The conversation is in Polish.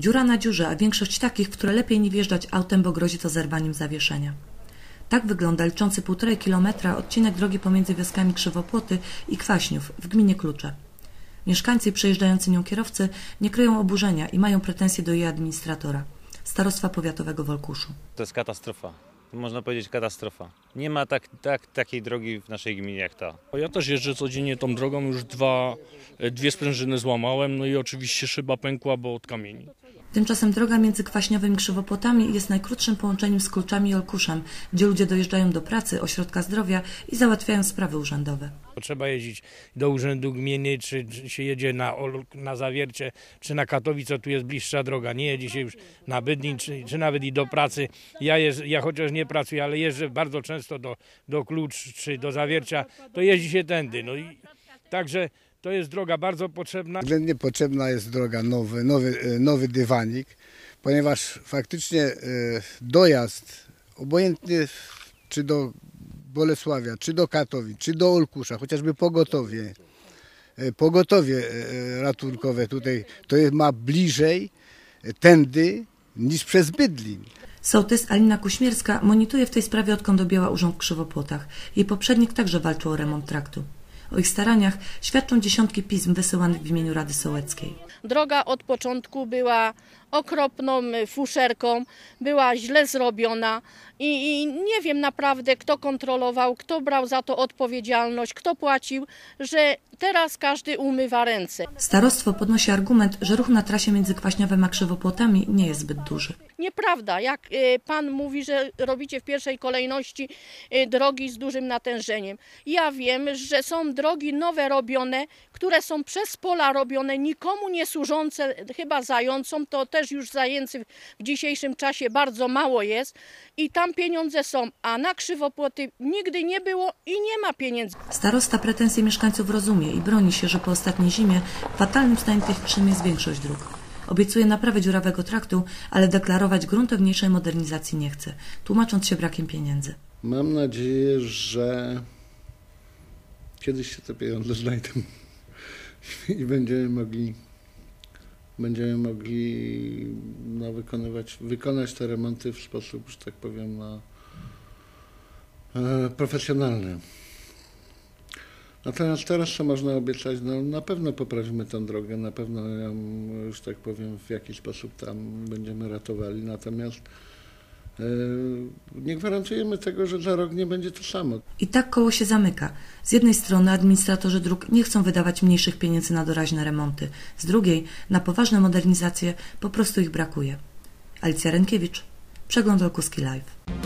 Dziura na dziurze, a większość takich, w które lepiej nie wjeżdżać autem, bo grozi to zerwaniem zawieszenia. Tak wygląda liczący półtorej kilometra odcinek drogi pomiędzy wioskami Krzywopłoty i Kwaśniów w gminie Klucze. Mieszkańcy i przejeżdżający nią kierowcy nie kryją oburzenia i mają pretensje do jej administratora, starostwa powiatowego w Olkuszu. To jest katastrofa. Można powiedzieć katastrofa. Nie ma tak, tak, takiej drogi w naszej gminie jak ta. Ja też jeżdżę codziennie tą drogą, już dwa, dwie sprężyny złamałem, no i oczywiście szyba pękła, bo od kamieni. Tymczasem droga między Kwaśniowem i Krzywopłotami jest najkrótszym połączeniem z Kluczami i Olkuszem, gdzie ludzie dojeżdżają do pracy, ośrodka zdrowia i załatwiają sprawy urzędowe. Trzeba jeździć do urzędu gminy, czy, czy się jedzie na, na Zawiercie, czy na Katowice, tu jest bliższa droga. Nie jedzie się już na Bydlin, czy, czy nawet i do pracy. Ja, jeżdżę, ja chociaż nie pracuję, ale jeżdżę bardzo często do, do Klucz, czy do Zawiercia, to jeździ się tędy. No i także to jest droga bardzo potrzebna. Względnie potrzebna jest droga nowy, nowy, e, nowy dywanik, ponieważ faktycznie e, dojazd, obojętnie czy do Bolesławia, czy do Katowic, czy do Olkusza, chociażby pogotowie, e, pogotowie ratunkowe tutaj, to jest, ma bliżej tędy niż przez Bydlin. Sołtys Alina Kuśmierska monitoruje w tej sprawie odkąd objęła urząd w Krzywopłotach. Jej poprzednik także walczył o remont traktu. O ich staraniach świadczą dziesiątki pism wysyłanych w imieniu Rady Sołeckiej. Droga od początku była okropną fuszerką, była źle zrobiona i, i nie wiem naprawdę, kto kontrolował, kto brał za to odpowiedzialność, kto płacił, że teraz każdy umywa ręce. Starostwo podnosi argument, że ruch na trasie między Kwaśniowem a Krzywopłotami nie jest zbyt duży. Nieprawda, jak y, pan mówi, że robicie w pierwszej kolejności y, drogi z dużym natężeniem. Ja wiem, że są drogi nowe robione, które są przez pola robione, nikomu nie służące, chyba zającom, to też już zajęcy w dzisiejszym czasie bardzo mało jest i tam pieniądze są, a na krzywopłoty nigdy nie było i nie ma pieniędzy. Starosta pretensje mieszkańców rozumie i broni się, że po ostatniej zimie fatalnym stanie technicznym jest większość dróg. Obiecuje naprawę dziurawego traktu, ale deklarować gruntowniejszej modernizacji nie chce, tłumacząc się brakiem pieniędzy. Mam nadzieję, że kiedyś się te pieniądze znajdą i będziemy mogli będziemy mogli no, wykonywać, wykonać te remonty w sposób, że tak powiem, no, profesjonalny. Natomiast teraz co można obiecać, no na pewno poprawimy tę drogę, na pewno ją, że tak powiem, w jakiś sposób tam będziemy ratowali, natomiast nie gwarantujemy tego, że za rok nie będzie to samo. I tak koło się zamyka. Z jednej strony administratorzy dróg nie chcą wydawać mniejszych pieniędzy na doraźne remonty, z drugiej na poważne modernizacje po prostu ich brakuje. Alicja Rękiewicz, Przegląd Olkuski Live.